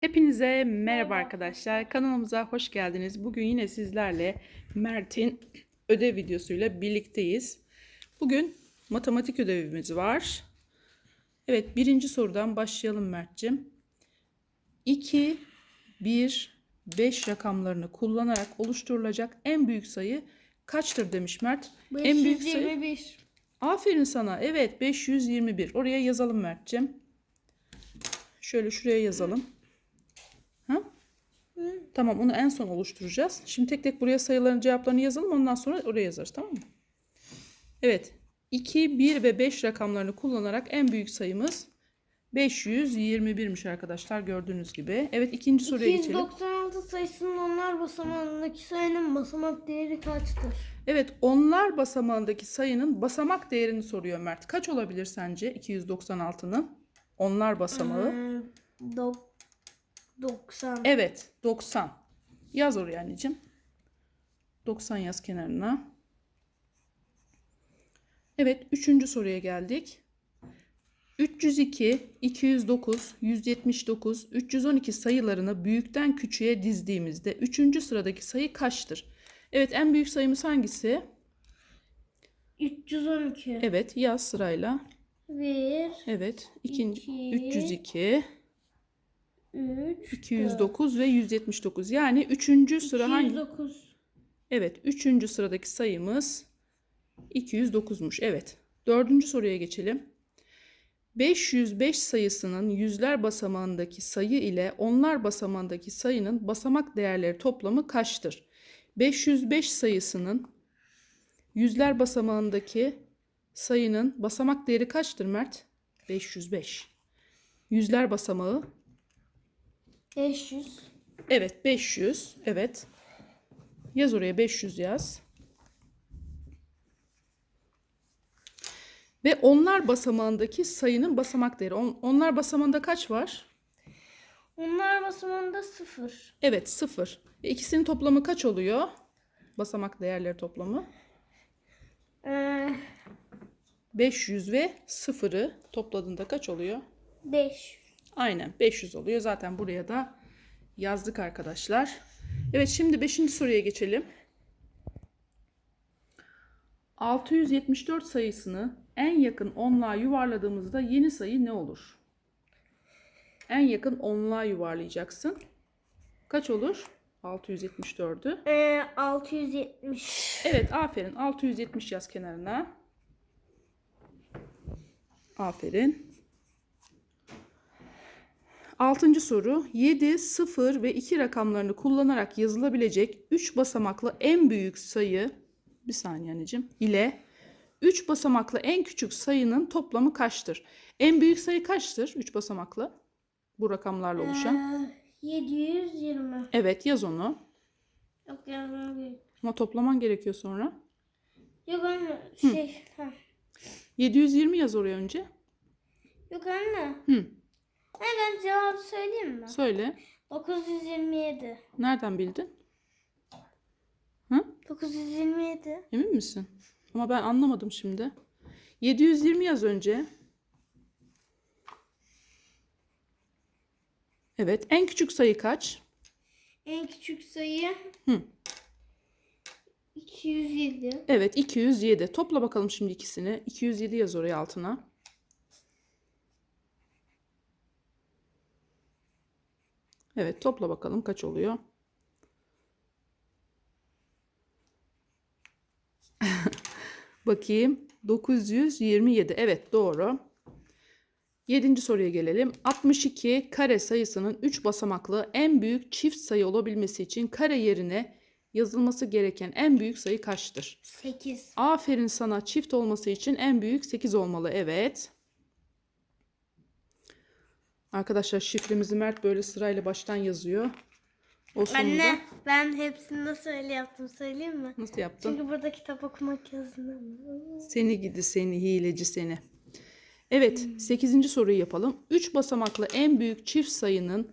Hepinize merhaba arkadaşlar. Kanalımıza hoş geldiniz. Bugün yine sizlerle Mert'in ödev videosuyla birlikteyiz. Bugün matematik ödevimiz var. Evet birinci sorudan başlayalım Mert'cim. 2, 1, 5 rakamlarını kullanarak oluşturulacak en büyük sayı kaçtır demiş Mert. En büyük sayı 521. Aferin sana. Evet 521. Oraya yazalım Mert'cim. Şöyle şuraya yazalım. Ha? Tamam onu en son oluşturacağız. Şimdi tek tek buraya sayıların cevaplarını yazalım. Ondan sonra oraya yazarız tamam mı? Evet. 2, 1 ve 5 rakamlarını kullanarak en büyük sayımız 521'miş arkadaşlar gördüğünüz gibi. Evet ikinci soruya geçelim. 296 sayısının onlar basamağındaki sayının basamak değeri kaçtır? Evet onlar basamağındaki sayının basamak değerini soruyor Mert. Kaç olabilir sence 296'nın? Onlar basamağı. Hmm, 90. Evet 90. Yaz oraya anneciğim. 90 yaz kenarına. Evet üçüncü soruya geldik. 302, 209, 179, 312 sayılarını büyükten küçüğe dizdiğimizde üçüncü sıradaki sayı kaçtır? Evet en büyük sayımız hangisi? 312. Evet yaz sırayla. 1, Evet ikinci İki. 302, 3, 209 ve 179. Yani üçüncü sıra hangi? 209. Evet, üçüncü sıradaki sayımız 209'muş. Evet. Dördüncü soruya geçelim. 505 sayısının yüzler basamağındaki sayı ile onlar basamağındaki sayının basamak değerleri toplamı kaçtır? 505 sayısının yüzler basamağındaki sayının basamak değeri kaçtır Mert? 505. Yüzler basamağı 500. Evet 500. Evet. Yaz oraya 500 yaz. Ve onlar basamağındaki sayının basamak değeri. On- onlar basamağında kaç var? Onlar basamağında 0. Evet 0. E, ikisinin toplamı kaç oluyor? Basamak değerleri toplamı. Ee, 500 ve 0'ı topladığında kaç oluyor? 5. Aynen 500 oluyor. Zaten buraya da yazdık arkadaşlar. Evet şimdi 5. soruya geçelim. 674 sayısını en yakın onluğa yuvarladığımızda yeni sayı ne olur? En yakın onluğa yuvarlayacaksın. Kaç olur? 674'ü. Ee, 670. Evet aferin. 670 yaz kenarına. Aferin. Altıncı soru. 7, 0 ve 2 rakamlarını kullanarak yazılabilecek 3 basamaklı en büyük sayı bir saniye anneciğim ile 3 basamaklı en küçük sayının toplamı kaçtır? En büyük sayı kaçtır 3 basamaklı? Bu rakamlarla oluşan. Ee, 720. Evet yaz onu. Yok yazmam gerek. Ama toplaman gerekiyor sonra. Yok anne şey. Ha. 720 yaz oraya önce. Yok anne. Hı. Ben cevabı söyleyeyim mi? Söyle. 927. Nereden bildin? Hı? 927. Emin misin? Ama ben anlamadım şimdi. 720 yaz önce. Evet. En küçük sayı kaç? En küçük sayı Hı. 207. Evet 207. Topla bakalım şimdi ikisini. 207 yaz oraya altına. Evet topla bakalım kaç oluyor. Bakayım. 927. Evet doğru. Yedinci soruya gelelim. 62 kare sayısının 3 basamaklı en büyük çift sayı olabilmesi için kare yerine yazılması gereken en büyük sayı kaçtır? 8. Aferin sana çift olması için en büyük 8 olmalı. Evet. Arkadaşlar şifremizi Mert böyle sırayla baştan yazıyor. O sonunda Anne ben hepsini nasıl öyle yaptım söyleyeyim mi? nasıl yaptın? Çünkü burada kitap okumak yazılıyor. Seni gidi seni hileci seni. Evet 8. soruyu yapalım. 3 basamaklı en büyük çift sayının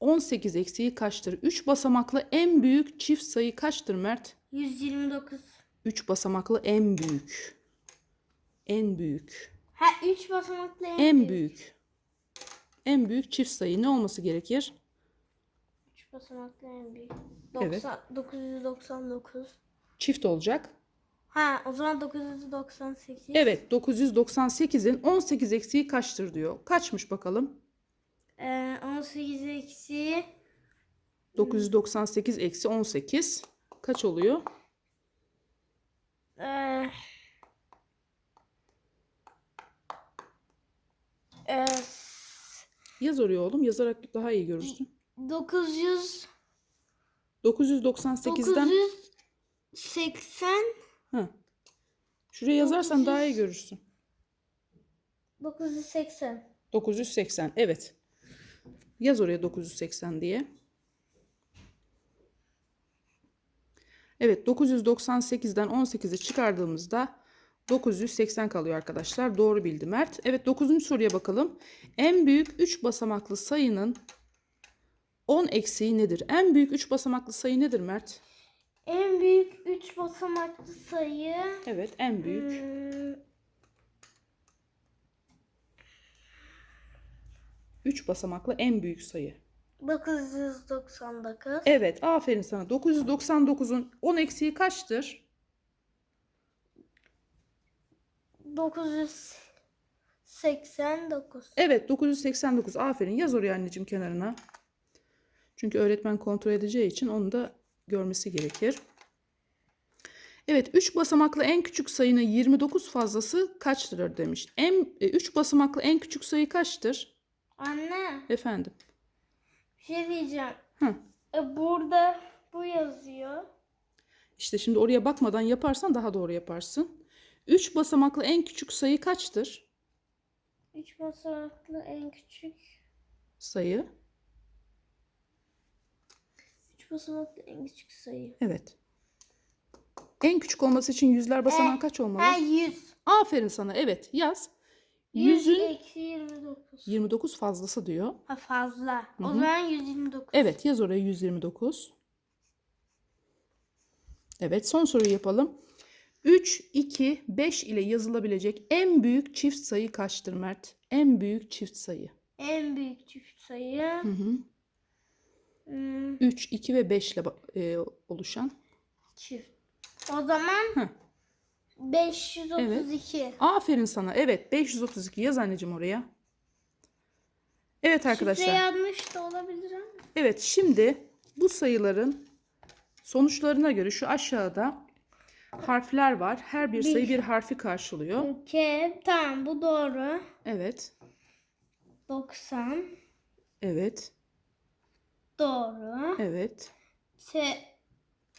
18 eksiği kaçtır? 3 basamaklı en büyük çift sayı kaçtır Mert? 129. 3 basamaklı en büyük. En büyük. Ha 3 basamaklı en, En büyük. büyük. En büyük çift sayı ne olması gerekir? 3 basamaklı en büyük. Evet. 90, 999. Çift olacak. Ha o zaman 998. Evet 998'in 18 eksiği kaçtır diyor. Kaçmış bakalım? Ee, 18 eksi 998 eksi 18 kaç oluyor? Ee, e, Yaz oraya oğlum. Yazarak daha iyi görürsün. 900 998'den 980 Hı. Şuraya yazarsan daha iyi görürsün. 980 980. Evet. Yaz oraya 980 diye. Evet 998'den 18'i çıkardığımızda 980 kalıyor arkadaşlar. Doğru bildi Mert. Evet 9. soruya bakalım. En büyük 3 basamaklı sayının 10 eksiği nedir? En büyük 3 basamaklı sayı nedir Mert? En büyük 3 basamaklı sayı Evet en büyük. hmm, 3 basamaklı en büyük sayı. 999 Evet aferin sana. 999'un 10 eksiği kaçtır? 989 Evet 989 aferin yaz oraya anneciğim kenarına. Çünkü öğretmen kontrol edeceği için onu da görmesi gerekir. Evet 3 basamaklı en küçük sayının 29 fazlası kaçtır demiş. En 3 basamaklı en küçük sayı kaçtır? Anne Efendim. bir şey diyeceğim. Hı. E, burada bu yazıyor. İşte şimdi oraya bakmadan yaparsan daha doğru yaparsın. 3 basamaklı en küçük sayı kaçtır? 3 basamaklı en küçük Sayı. 3 basamaklı en küçük sayı. Evet. En küçük olması için yüzler basamağı Eh, kaç olmalı? Ha 100. Aferin sana. Evet yaz. 100 Yüzün eksi 29. 29 fazlası diyor. Ha fazla. O hı. zaman 129. Evet yaz oraya 129. Evet son soruyu yapalım. 3, 2, 5 ile yazılabilecek en büyük çift sayı kaçtır Mert? En büyük çift sayı. En büyük çift sayı. Hı hı. Hmm, 3, 2 ve 5 ile e, oluşan. çift. O zaman Hı. 532. Aferin sana. Evet 532 yaz anneciğim oraya. Evet arkadaşlar. Şifre yanlış da olabilir ama. Evet şimdi bu sayıların sonuçlarına göre şu aşağıda harfler var. Her bir sayı Bir. bir harfi karşılıyor. Okey. Tamam bu doğru. Evet. 90. Evet. Doğru. Evet. T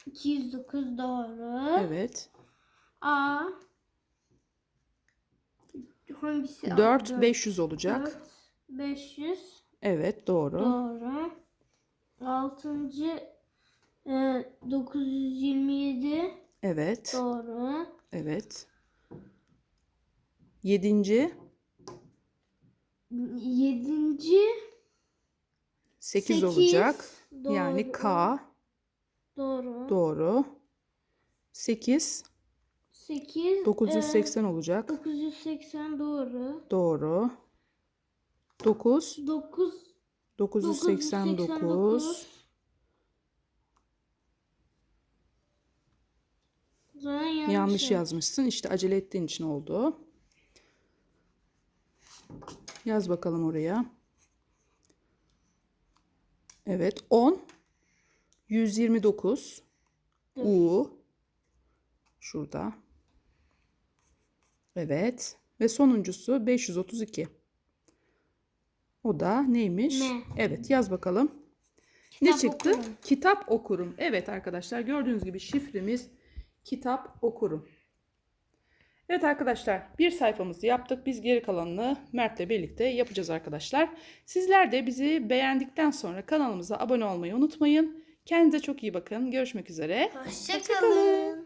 209 doğru. Evet. A hangisi? A? 4 Dört. 500 olacak. 4, 500 Evet doğru. doğru. Altıncı e, 927 Evet. doğru. Evet. Yedinci Yedinci 8 Sekiz, olacak. doğru. Yani K doğru. doğru. 8 8 980 olacak. 980 doğru. Doğru. 9 9 989 Sonra yanlış, yanlış yaz. yazmışsın. İşte acele ettiğin için oldu. Yaz bakalım oraya. Evet 10 129 U şurada. Evet ve sonuncusu 532. O da neymiş? Ne? Evet yaz bakalım. ne Kitap çıktı? okurum. Kitap okurum. Evet arkadaşlar gördüğünüz gibi şifremiz kitap okurum. Evet arkadaşlar bir sayfamızı yaptık. Biz geri kalanını Mert'le birlikte yapacağız arkadaşlar. Sizler de bizi beğendikten sonra kanalımıza abone olmayı unutmayın. Kendinize çok iyi bakın. Görüşmek üzere. Hoşçakalın.